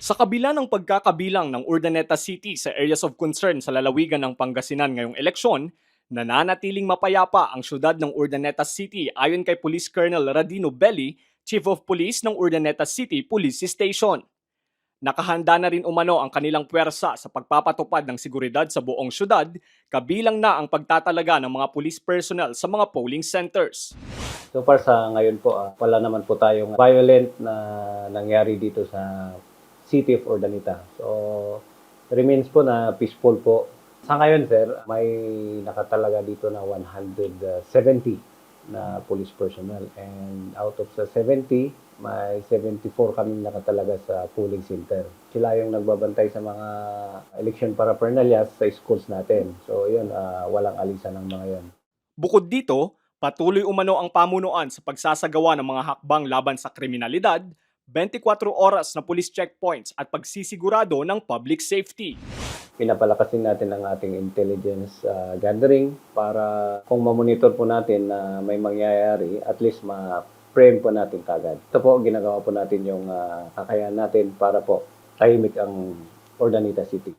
Sa kabila ng pagkakabilang ng Urdaneta City sa areas of concern sa lalawigan ng Pangasinan ngayong eleksyon, nananatiling mapayapa ang syudad ng Urdaneta City ayon kay Police Colonel Radino Belli, Chief of Police ng Urdaneta City Police Station. Nakahanda na rin umano ang kanilang puwersa sa pagpapatupad ng seguridad sa buong syudad, kabilang na ang pagtatalaga ng mga police personnel sa mga polling centers. So far sa ngayon po, ah, wala naman po tayong violent na nangyari dito sa City of Urdaneta. So, remains po na peaceful po. Sa ngayon, sir, may nakatalaga dito na 170 na police personnel. And out of sa 70, may 74 kami nakatalaga sa polling center. Sila yung nagbabantay sa mga election paraphernalia sa schools natin. So, yun, ah, walang alisan ng mga yun. Bukod dito, patuloy umano ang pamunuan sa pagsasagawa ng mga hakbang laban sa kriminalidad, 24 oras na police checkpoints at pagsisigurado ng public safety. pinapalakasin natin ang ating intelligence uh, gathering para kung mamonitor po natin na may mangyayari, at least ma-frame po natin kagad. Ito po, ginagawa po natin yung uh, kakayahan natin para po tahimik ang Ordanita City.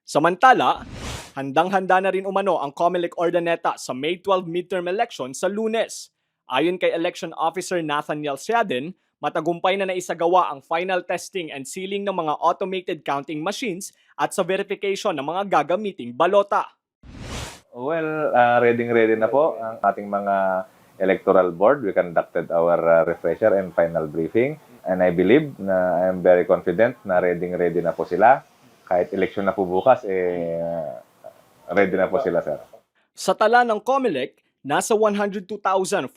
Samantala, handang-handa na rin umano ang Comelec Ordaneta sa May 12 midterm election sa lunes. Ayon kay Election Officer Nathaniel Siaden, matagumpay na naisagawa ang final testing and sealing ng mga automated counting machines at sa verification ng mga gagamiting balota. Well, uh, ready-ready na po ang ating mga electoral board. We conducted our uh, refresher and final briefing. And I believe na I am very confident na ready-ready na po sila. Kahit election na po bukas, eh, ready na po sila, sir. Sa tala ng COMELEC, nasa 102,425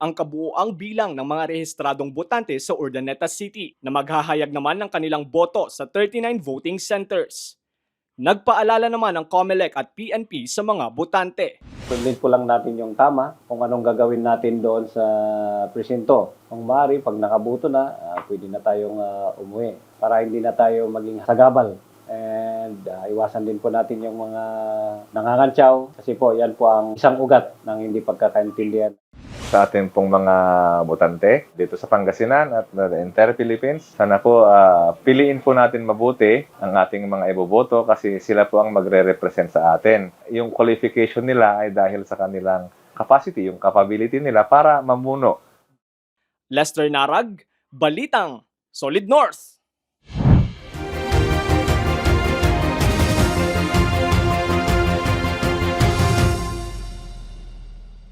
ang kabuoang bilang ng mga rehistradong botante sa Urdaneta City na maghahayag naman ng kanilang boto sa 39 voting centers. Nagpaalala naman ng COMELEC at PNP sa mga botante. Sundin po lang natin yung tama kung anong gagawin natin doon sa presinto. Kung maaari, pag nakabuto na, ah, pwede na tayong ah, umuwi para hindi na tayo maging sagabal. And ah, iwasan din po natin yung mga nangangantsaw kasi po yan po ang isang ugat ng hindi pagkakaintindihan. Sa ating pong mga botante dito sa Pangasinan at the entire Philippines, sana po ah, piliin po natin mabuti ang ating mga iboboto kasi sila po ang magre-represent sa atin. Yung qualification nila ay dahil sa kanilang capacity, yung capability nila para mamuno Lester Narag, Balitang, Solid North.